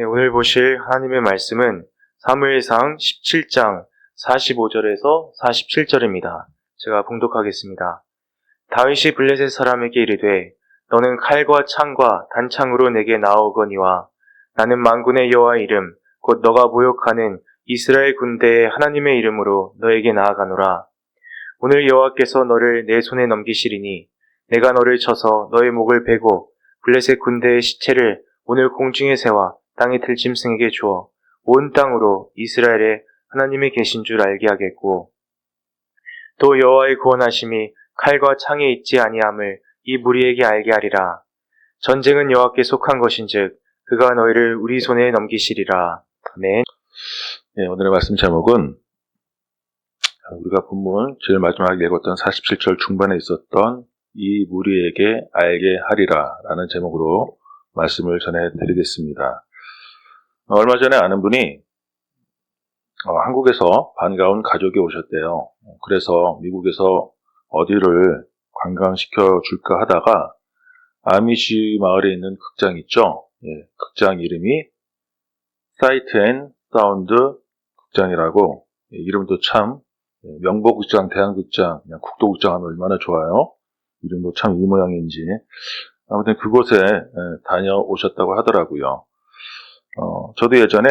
네, 오늘 보실 하나님의 말씀은 사무엘상 17장 45절에서 47절입니다. 제가 봉독하겠습니다. 다윗이 블레셋 사람에게 이르되 너는 칼과 창과 단창으로 내게 나오거니와 나는 만군의 여호와의 이름 곧 너가 모욕하는 이스라엘 군대의 하나님의 이름으로 너에게 나아가노라. 오늘 여호와께서 너를 내 손에 넘기시리니 내가 너를 쳐서 너의 목을 베고 블레셋 군대의 시체를 오늘 공중에 세워 땅의 들짐승에게 주어 온 땅으로 이스라엘의 하나님이 계신 줄 알게 하겠고 또 여호와의 구원하심이 칼과 창에 있지 아니함을 이 무리에게 알게 하리라. 전쟁은 여호와께 속한 것인즉 그가 너희를 우리 손에 넘기시리라. 아멘. 네, 오늘의 말씀 제목은 우리가 본문 제일 마지막에 읽었던 47절 중반에 있었던 이 무리에게 알게 하리라 라는 제목으로 말씀을 전해드리겠습니다. 어, 얼마 전에 아는 분이 어, 한국에서 반가운 가족이 오셨대요. 그래서 미국에서 어디를 관광시켜 줄까 하다가 아미시 마을에 있는 극장 있죠? 예, 극장 이름이 사이트 앤 사운드 극장이라고 예, 이름도 참 예, 명보극장, 대한극장, 그냥 국도극장 하면 얼마나 좋아요. 이름도 참 이 모양인지 아무튼 그곳에 예, 다녀오셨다고 하더라고요. 어, 저도 예전에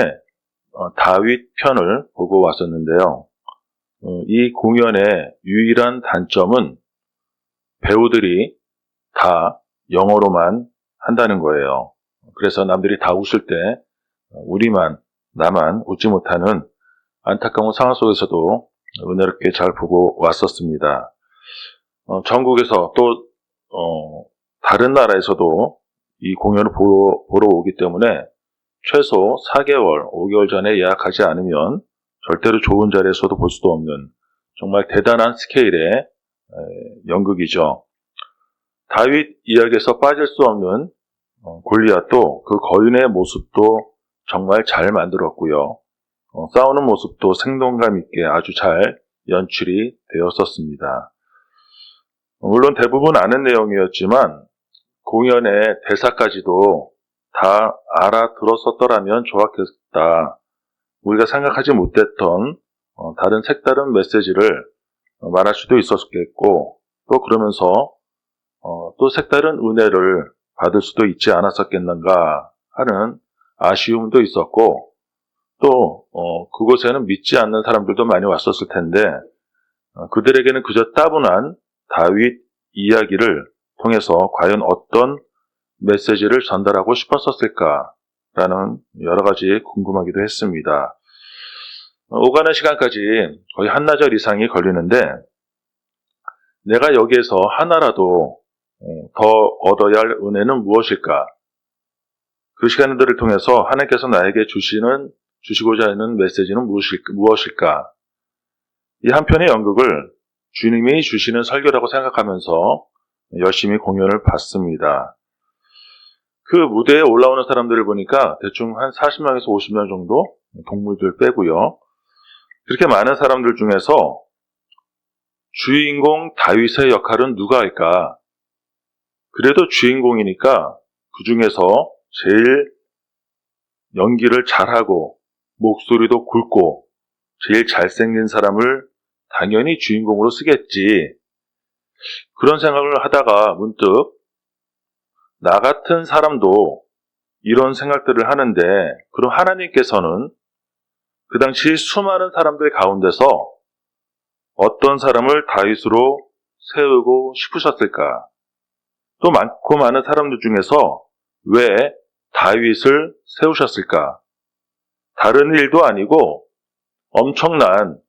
어, 다윗 편을 보고 왔었는데요. 어, 이 공연의 유일한 단점은 배우들이 다 영어로만 한다는 거예요. 그래서 남들이 다 웃을 때 어, 우리만 나만 웃지 못하는 안타까운 상황 속에서도 은혜롭게 잘 보고 왔었습니다. 어, 전국에서 또 어, 다른 나라에서도 이 공연을 보러, 보러 오기 때문에 최소 4개월, 5개월 전에 예약하지 않으면 절대로 좋은 자리에서도 볼 수도 없는 정말 대단한 스케일의 에, 연극이죠. 다윗 이야기에서 빠질 수 없는 어, 골리앗도 그 거인의 모습도 정말 잘 만들었고요. 어, 싸우는 모습도 생동감 있게 아주 잘 연출이 되었었습니다. 물론 대부분 아는 내용이었지만 공연의 대사까지도 다 알아들었었더라면 좋았겠다. 우리가 생각하지 못했던 어, 다른 색다른 메시지를 어, 말할 수도 있었겠고 또 그러면서 어, 또 색다른 은혜를 받을 수도 있지 않았었겠는가 하는 아쉬움도 있었고 또 어, 그곳에는 믿지 않는 사람들도 많이 왔었을 텐데 어, 그들에게는 그저 따분한 다윗 이야기를 통해서 과연 어떤 메시지를 전달하고 싶었었을까라는 여러 가지 궁금하기도 했습니다. 어, 오가는 시간까지 거의 한나절 이상이 걸리는데 내가 여기에서 하나라도 어, 더 얻어야 할 은혜는 무엇일까? 그 시간들을 통해서 하나님께서 나에게 주시는 주시고자 하는 메시지는 무엇일까? 이 한편의 연극을 주님이 주시는 설교라고 생각하면서 열심히 공연을 봤습니다. 그 무대에 올라오는 사람들을 보니까 대충 한 40명에서 50명 정도 동물들 빼고요. 그렇게 많은 사람들 중에서 주인공 다윗의 역할은 누가 할까? 그래도 주인공이니까 그 중에서 제일 연기를 잘하고 목소리도 굵고 제일 잘생긴 사람을 당연히 주인공으로 쓰겠지. 그런 생각을 하다가 문득 나 같은 사람도 이런 생각들을 하는데 그럼 하나님께서는 그 당시 수많은 사람들 가운데서 어떤 사람을 다윗으로 세우고 싶으셨을까? 또 많고 많은 사람들 중에서 왜 다윗을 세우셨을까? 다른 일도 아니고 엄청난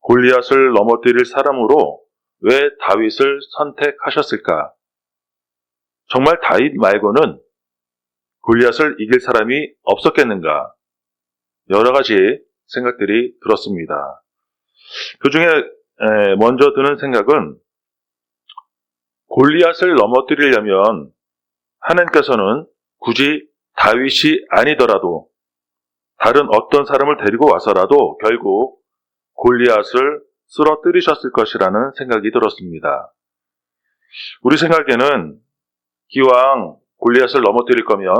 골리앗을 넘어뜨릴 사람으로 왜 다윗을 선택하셨을까? 정말 다윗 말고는 골리앗을 이길 사람이 없었겠는가? 여러 가지 생각들이 들었습니다. 그 중에 먼저 드는 생각은 골리앗을 넘어뜨리려면 하나님께서는 굳이 다윗이 아니더라도 다른 어떤 사람을 데리고 와서라도 결국 골리앗을 쓰러뜨리셨을 것이라는 생각이 들었습니다. 우리 생각에는 기왕 골리앗을 넘어뜨릴 거면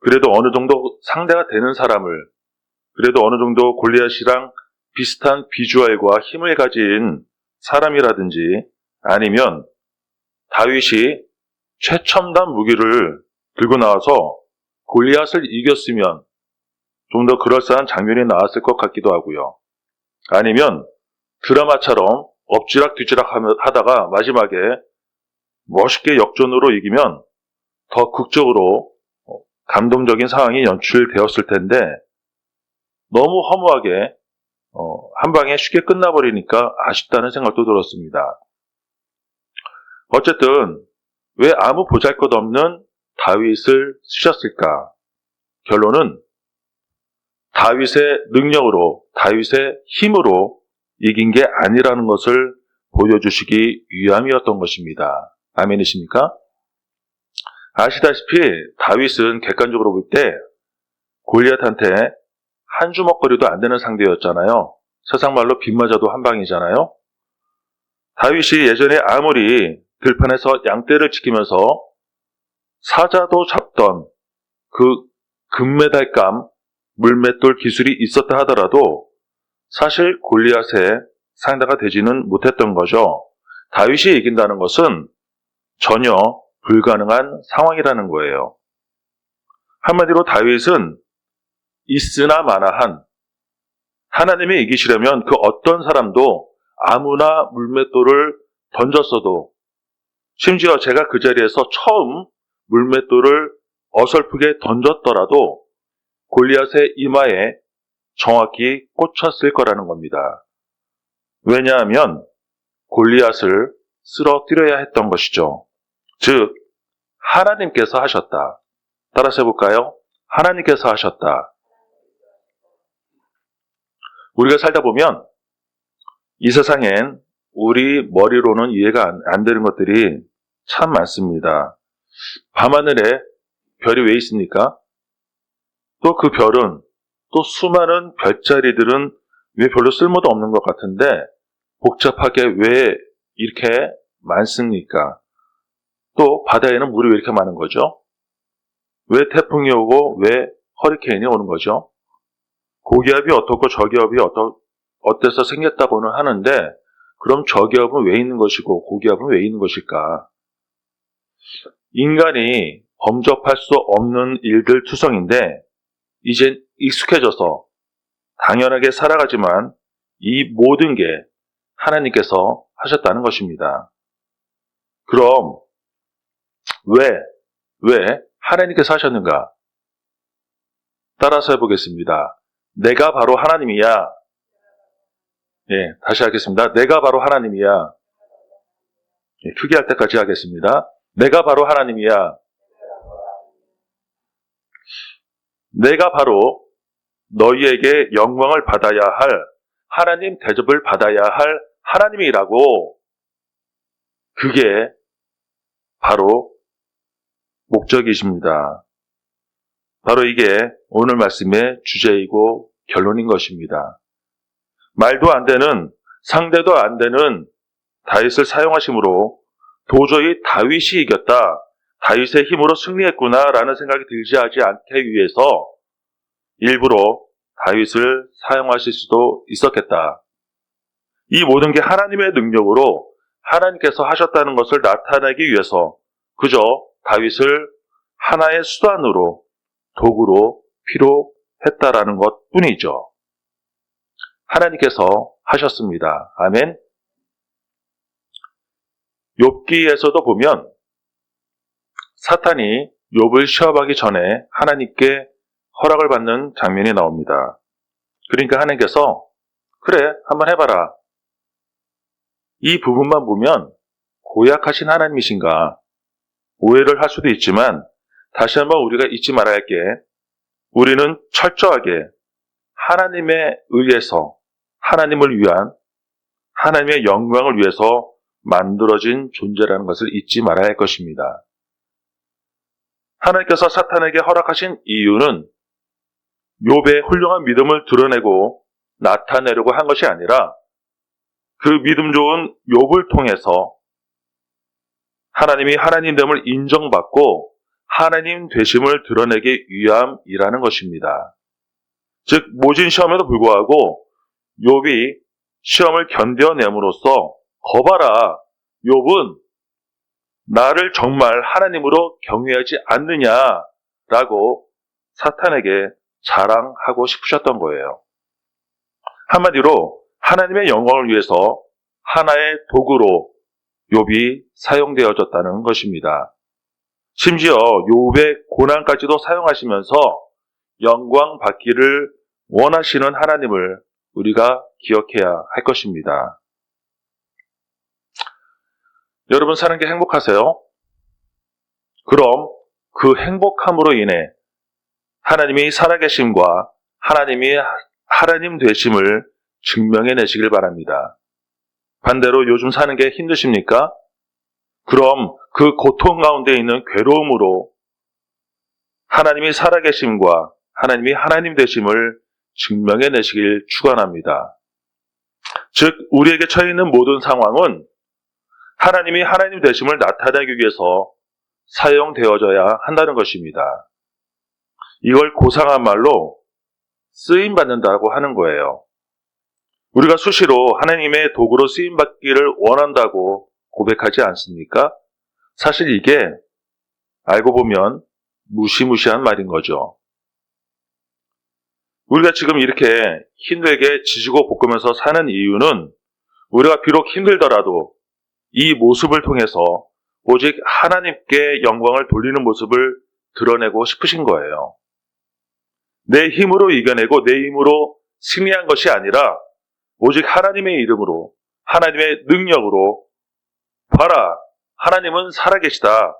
그래도 어느 정도 상대가 되는 사람을 그래도 어느 정도 골리앗이랑 비슷한 비주얼과 힘을 가진 사람이라든지 아니면 다윗이 최첨단 무기를 들고 나와서 골리앗을 이겼으면 좀 더 그럴싸한 장면이 나왔을 것 같기도 하고요. 아니면 드라마처럼 엎지락 뒤지락 하다가 마지막에 멋있게 역전으로 이기면 더 극적으로 어, 감동적인 상황이 연출되었을 텐데 너무 허무하게 어, 한 방에 쉽게 끝나버리니까 아쉽다는 생각도 들었습니다. 어쨌든 왜 아무 보잘것없는 다윗을 쓰셨을까? 결론은 다윗의 능력으로 다윗의 힘으로 이긴 게 아니라는 것을 보여주시기 위함이었던 것입니다. 아멘이십니까? 아시다시피 다윗은 객관적으로 볼 때 골리앗한테 한 주먹거리도 안 되는 상대였잖아요. 세상 말로 빗 맞아도 한 방이잖아요. 다윗이 예전에 아무리 들판에서 양떼를 지키면서 사자도 잡던 그 금메달감 물맷돌 기술이 있었다 하더라도 사실 골리앗의 상대가 되지는 못했던 거죠. 다윗이 이긴다는 것은 전혀 불가능한 상황이라는 거예요. 한마디로 다윗은 있으나 마나한 하나님이 이기시려면 그 어떤 사람도 아무나 물맷돌을 던졌어도 심지어 제가 그 자리에서 처음 물맷돌을 어설프게 던졌더라도 골리앗의 이마에 정확히 꽂혔을 거라는 겁니다. 왜냐하면 골리앗을 쓰러뜨려야 했던 것이죠. 즉 하나님께서 하셨다. 따라서 해볼까요? 하나님께서 하셨다. 우리가 살다 보면 이 세상엔 우리 머리로는 이해가 안, 안 되는 것들이 참 많습니다. 밤하늘에 별이 왜 있습니까? 또 그 별은 또 수많은 별자리들은 왜 별로 쓸모도 없는 것 같은데 복잡하게 왜 이렇게 많습니까? 또 바다에는 물이 왜 이렇게 많은 거죠? 왜 태풍이 오고 왜 허리케인이 오는 거죠? 고기압이 어떻고 저기압이 어떠, 어때서 생겼다고는 하는데 그럼 저기압은 왜 있는 것이고 고기압은 왜 있는 것일까? 인간이 범접할 수 없는 일들 투성인데 이젠 익숙해져서 당연하게 살아가지만 이 모든 게 하나님께서 하셨다는 것입니다. 그럼 왜, 왜 하나님께서 하셨는가? 따라서 해보겠습니다. 내가 바로 하나님이야. 예, 다시 하겠습니다. 내가 바로 하나님이야. 예, 크게 할 때까지 하겠습니다. 내가 바로 하나님이야. 내가 바로 너희에게 영광을 받아야 할 하나님 대접을 받아야 할 하나님이라고 그게 바로 목적이십니다. 바로 이게 오늘 말씀의 주제이고 결론인 것입니다. 말도 안 되는 상대도 안 되는 다윗을 사용하심으로 도저히 다윗이 이겼다. 다윗의 힘으로 승리했구나라는 생각이 들지 하지 않게 위해서 일부러 다윗을 사용하실 수도 있었겠다. 이 모든 게 하나님의 능력으로 하나님께서 하셨다는 것을 나타내기 위해서 그저 다윗을 하나의 수단으로 도구로 필요했다라는 것 뿐이죠. 하나님께서 하셨습니다. 아멘. 욥기에서도 보면 사탄이 욥을 시험하기 전에 하나님께 허락을 받는 장면이 나옵니다. 그러니까 하나님께서 그래 한번 해봐라. 이 부분만 보면 고약하신 하나님이신가 오해를 할 수도 있지만 다시 한번 우리가 잊지 말아야 할 게 우리는 철저하게 하나님에 의해서 하나님을 위한 하나님의 영광을 위해서 만들어진 존재라는 것을 잊지 말아야 할 것입니다. 하나님께서 사탄에게 허락하신 이유는 욥의 훌륭한 믿음을 드러내고 나타내려고 한 것이 아니라 그 믿음 좋은 욥을 통해서 하나님이 하나님됨을 인정받고 하나님 되심을 드러내기 위함이라는 것입니다. 즉 모진 시험에도 불구하고 욥이 시험을 견뎌냄으로써 거봐라 욥은 나를 정말 하나님으로 경외하지 않느냐라고 사탄에게 자랑하고 싶으셨던 거예요. 한마디로 하나님의 영광을 위해서 하나의 도구로 욥이 사용되어졌다는 것입니다. 심지어 욥의 고난까지도 사용하시면서 영광 받기를 원하시는 하나님을 우리가 기억해야 할 것입니다. 여러분 사는 게 행복하세요? 그럼 그 행복함으로 인해 하나님이 살아계심과 하나님이 하나님 되심을 증명해 내시길 바랍니다. 반대로 요즘 사는 게 힘드십니까? 그럼 그 고통 가운데 있는 괴로움으로 하나님이 살아계심과 하나님이 하나님 되심을 증명해 내시길 축원합니다. 즉 우리에게 처해 있는 모든 상황은 하나님이 하나님 되심을 나타내기 위해서 사용되어져야 한다는 것입니다. 이걸 고상한 말로 쓰임 받는다고 하는 거예요. 우리가 수시로 하나님의 도구로 쓰임 받기를 원한다고 고백하지 않습니까? 사실 이게 알고 보면 무시무시한 말인 거죠. 우리가 지금 이렇게 힘들게 지지고 볶으면서 사는 이유는 우리가 비록 힘들더라도 이 모습을 통해서 오직 하나님께 영광을 돌리는 모습을 드러내고 싶으신 거예요. 내 힘으로 이겨내고 내 힘으로 승리한 것이 아니라 오직 하나님의 이름으로 하나님의 능력으로 봐라 하나님은 살아계시다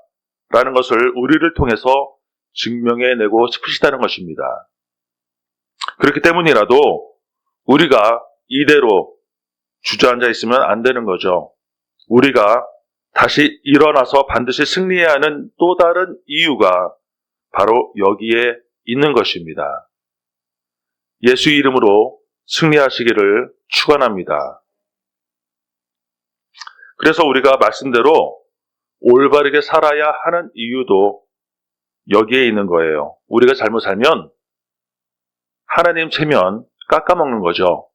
라는 것을 우리를 통해서 증명해내고 싶으시다는 것입니다. 그렇기 때문이라도 우리가 이대로 주저앉아 있으면 안 되는 거죠. 우리가 다시 일어나서 반드시 승리해야 하는 또 다른 이유가 바로 여기에 있는 것입니다. 예수 이름으로 승리하시기를 축원합니다. 그래서 우리가 말씀대로 올바르게 살아야 하는 이유도 여기에 있는 거예요. 우리가 잘못 살면 하나님 체면 깎아먹는 거죠.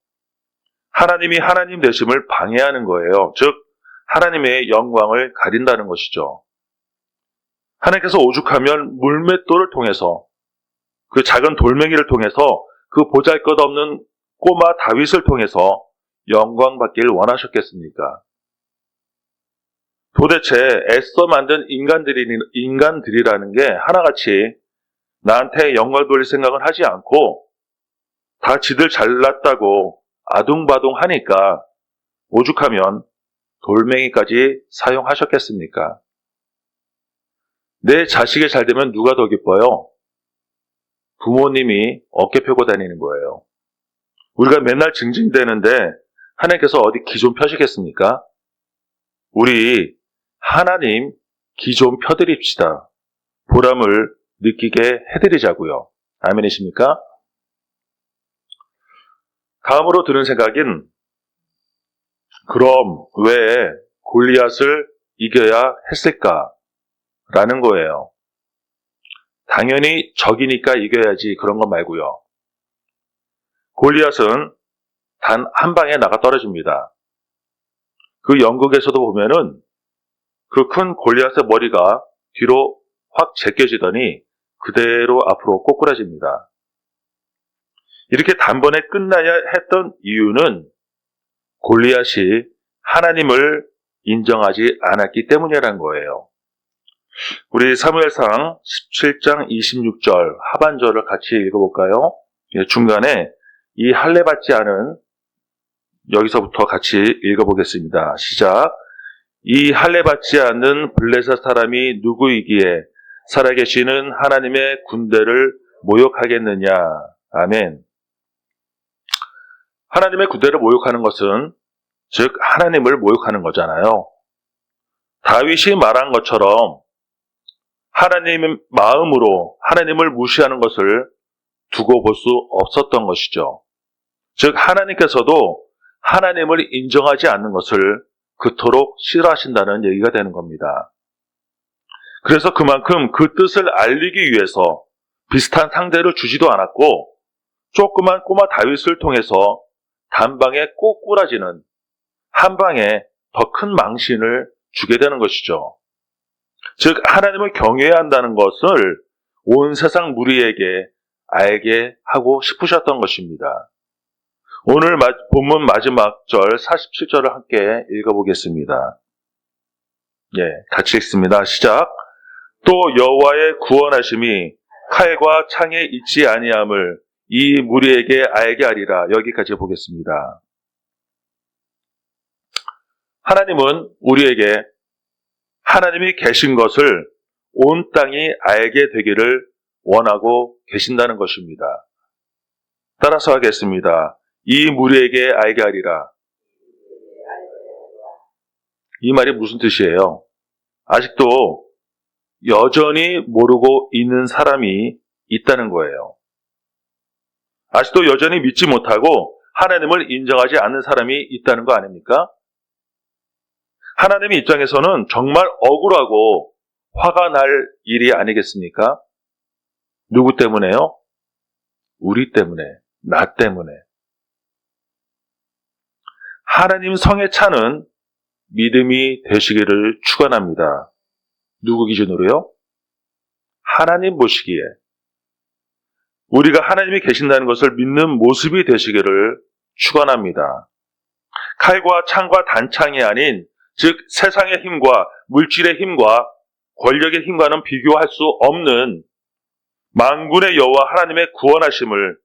하나님이 하나님 되심을 방해하는 거예요. 즉 하나님의 영광을 가린다는 것이죠. 하나님께서 오죽하면 물맷돌을 통해서 그 작은 돌멩이를 통해서 그 보잘 것 없는 꼬마 다윗을 통해서 영광 받기를 원하셨겠습니까? 도대체 애써 만든 인간들이, 인간들이라는 게 하나같이 나한테 영광 돌릴 생각을 하지 않고 다 지들 잘났다고 아둥바둥 하니까 오죽하면 돌멩이까지 사용하셨겠습니까? 내 자식이 잘 되면 누가 더 기뻐요? 부모님이 어깨 펴고 다니는 거예요. 우리가 맨날 징징대는데 하나님께서 어디 기좀 펴시겠습니까? 우리 하나님 기좀 펴드립시다. 보람을 느끼게 해드리자고요. 아멘이십니까? 다음으로 드는 생각인 그럼 왜 골리앗을 이겨야 했을까 라는 거예요. 당연히 적이니까 이겨야지 그런 거 말고요. 골리앗은 단 한 방에 나가 떨어집니다. 그 영국에서도 보면은 그 큰 골리앗의 머리가 뒤로 확 제껴지더니 그대로 앞으로 꼬꾸라집니다. 이렇게 단번에 끝나야 했던 이유는 골리앗이 하나님을 인정하지 않았기 때문이라는 거예요. 우리 사무엘상 17장 26절 하반절을 같이 읽어볼까요? 예, 중간에 이 할례 받지 않은 여기서부터 같이 읽어보겠습니다. 시작. 이 할례 받지 않는 블레셋 사람이 누구이기에 살아계시는 하나님의 군대를 모욕하겠느냐. 아멘. 하나님의 군대를 모욕하는 것은 즉 하나님을 모욕하는 거잖아요. 다윗이 말한 것처럼 하나님의 마음으로 하나님을 무시하는 것을 두고 볼 수 없었던 것이죠. 즉 하나님께서도 하나님을 인정하지 않는 것을 그토록 싫어하신다는 얘기가 되는 겁니다. 그래서 그만큼 그 뜻을 알리기 위해서 비슷한 상대를 주지도 않았고 조그만 꼬마 다윗을 통해서 단방에 꼬꾸라지는 한 방에 더 큰 망신을 주게 되는 것이죠. 즉 하나님을 경외해야 한다는 것을 온 세상 무리에게 알게 하고 싶으셨던 것입니다. 오늘 마- 본문 마지막 절 47절을 함께 읽어보겠습니다. 예, 같이 읽습니다. 시작. 또 여호와의 구원하심이 칼과 창에 있지 아니함을 이 무리에게 알게 하리라. 여기까지 보겠습니다. 하나님은 우리에게 하나님이 계신 것을 온 땅이 알게 되기를 원하고 계신다는 것입니다. 따라서 하겠습니다. 이 무리에게 알게 하리라. 이 말이 무슨 뜻이에요? 아직도 여전히 모르고 있는 사람이 있다는 거예요. 아직도 여전히 믿지 못하고 하나님을 인정하지 않는 사람이 있다는 거 아닙니까? 하나님의 입장에서는 정말 억울하고 화가 날 일이 아니겠습니까? 누구 때문에요? 우리 때문에, 나 때문에. 하나님 성에 차는 믿음이 되시기를 축원합니다. 누구 기준으로요? 하나님 보시기에 우리가 하나님이 계신다는 것을 믿는 모습이 되시기를 축원합니다. 칼과 창과 단창이 아닌 즉 세상의 힘과 물질의 힘과 권력의 힘과는 비교할 수 없는 만군의 여호와 하나님의 구원하심을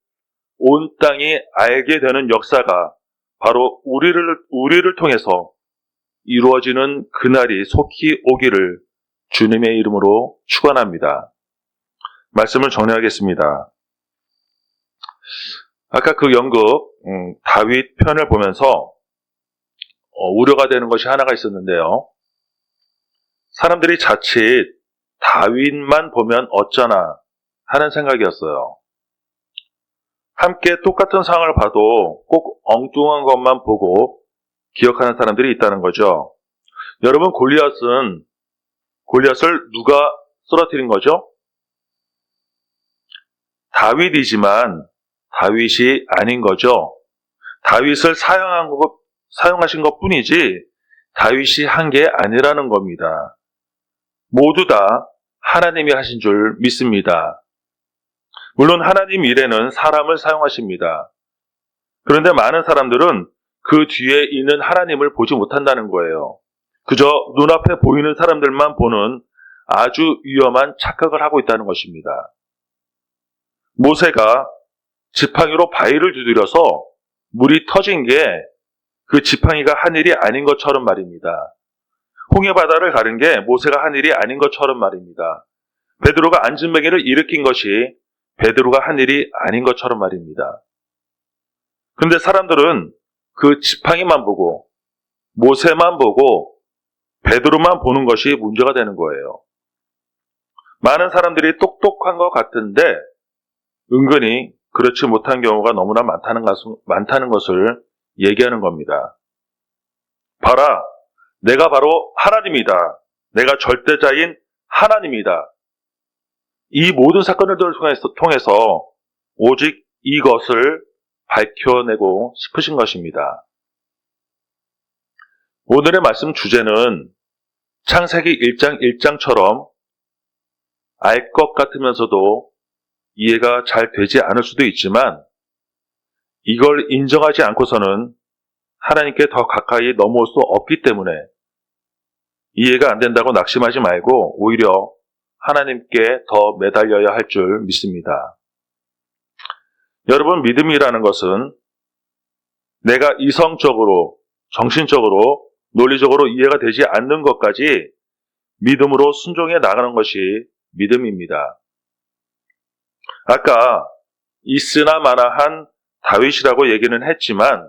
온 땅이 알게 되는 역사가 바로 우리를 우리를 통해서 이루어지는 그날이 속히 오기를 주님의 이름으로 축원합니다. 말씀을 정리하겠습니다. 아까 그 연극 음, 다윗 편을 보면서 어, 우려가 되는 것이 하나가 있었는데요. 사람들이 자칫 다윗만 보면 어쩌나 하는 생각이었어요. 함께 똑같은 상황을 봐도 꼭 엉뚱한 것만 보고 기억하는 사람들이 있다는 거죠. 여러분 골리앗은 골리앗을 누가 쓰러뜨린 거죠? 다윗이지만 다윗이 아닌 거죠. 다윗을 사용한 것, 사용하신 것 뿐이지 다윗이 한 게 아니라는 겁니다. 모두 다 하나님이 하신 줄 믿습니다. 물론 하나님 일에는 사람을 사용하십니다. 그런데 많은 사람들은 그 뒤에 있는 하나님을 보지 못한다는 거예요. 그저 눈앞에 보이는 사람들만 보는 아주 위험한 착각을 하고 있다는 것입니다. 모세가 지팡이로 바위를 두드려서 물이 터진 게 그 지팡이가 한 일이 아닌 것처럼 말입니다. 홍해 바다를 가른 게 모세가 한 일이 아닌 것처럼 말입니다. 베드로가 안진뱅이를 일으킨 것이 베드로가 한 일이 아닌 것처럼 말입니다. 그런데 사람들은 그 지팡이만 보고 모세만 보고 베드로만 보는 것이 문제가 되는 거예요. 많은 사람들이 똑똑한 것 같은데 은근히 그렇지 못한 경우가 너무나 많다는, 것을, 많다는 것을 얘기하는 겁니다. 봐라, 내가 바로 하나님이다. 내가 절대자인 하나님이다. 이 모든 사건을 통해서, 통해서 오직 이것을 밝혀내고 싶으신 것입니다. 오늘의 말씀 주제는 창세기 1장 1장처럼 알 것 같으면서도 이해가 잘 되지 않을 수도 있지만 이걸 인정하지 않고서는 하나님께 더 가까이 넘어올 수 없기 때문에 이해가 안 된다고 낙심하지 말고 오히려 하나님께 더 매달려야 할 줄 믿습니다. 여러분, 믿음이라는 것은 내가 이성적으로, 정신적으로, 논리적으로 이해가 되지 않는 것까지 믿음으로 순종해 나가는 것이 믿음입니다. 아까 있으나 마나한 다윗이라고 얘기는 했지만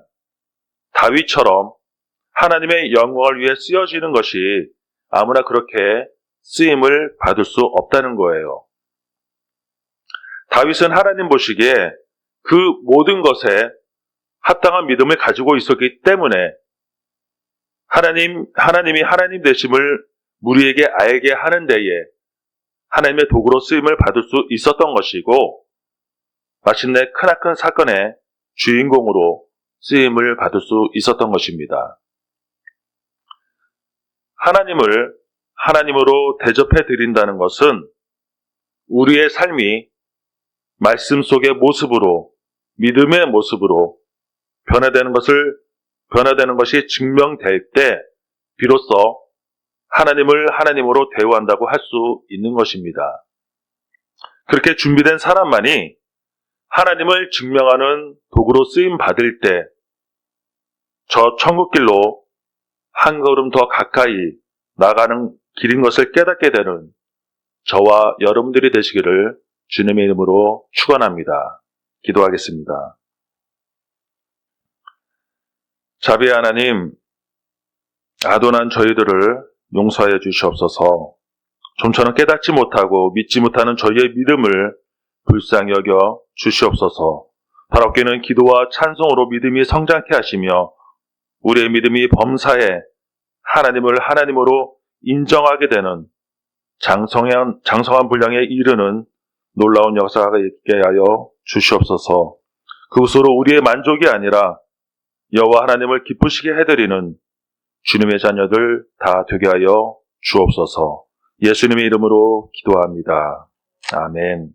다윗처럼 하나님의 영광을 위해 쓰여지는 것이 아무나 그렇게 쓰임을 받을 수 없다는 거예요. 다윗은 하나님 보시기에 그 모든 것에 합당한 믿음을 가지고 있었기 때문에 하나님, 하나님이 하나님 되심을 무리에게 알게 하는 데에 하나님의 도구로 쓰임을 받을 수 있었던 것이고 마침내 크나큰 사건의 주인공으로 쓰임을 받을 수 있었던 것입니다. 하나님을 하나님으로 대접해 드린다는 것은 우리의 삶이 말씀 속의 모습으로 믿음의 모습으로 변화되는 것을 변화되는 것이 증명될 때 비로소 하나님을 하나님으로 대우한다고 할 수 있는 것입니다. 그렇게 준비된 사람만이 하나님을 증명하는 도구로 쓰임 받을 때 저 천국길로 한 걸음 더 가까이 나가는 길인 것을 깨닫게 되는 저와 여러분들이 되시기를 주님의 이름으로 축원합니다. 기도하겠습니다. 자비의 하나님, 아도난 저희들을 용서하여 주시옵소서. 좀처럼 깨닫지 못하고 믿지 못하는 저희의 믿음을 불쌍히 여겨 주시옵소서. 바랍게는 기도와 찬송으로 믿음이 성장케 하시며 우리의 믿음이 범사에 하나님을 하나님으로 인정하게 되는 장성한, 장성한 분량에 이르는 놀라운 역사가 있게 하여 주시옵소서. 그것으로 우리의 만족이 아니라 여호와 하나님을 기쁘시게 해드리는 주님의 자녀들 다 되게 하여 주옵소서. 예수님의 이름으로 기도합니다. 아멘.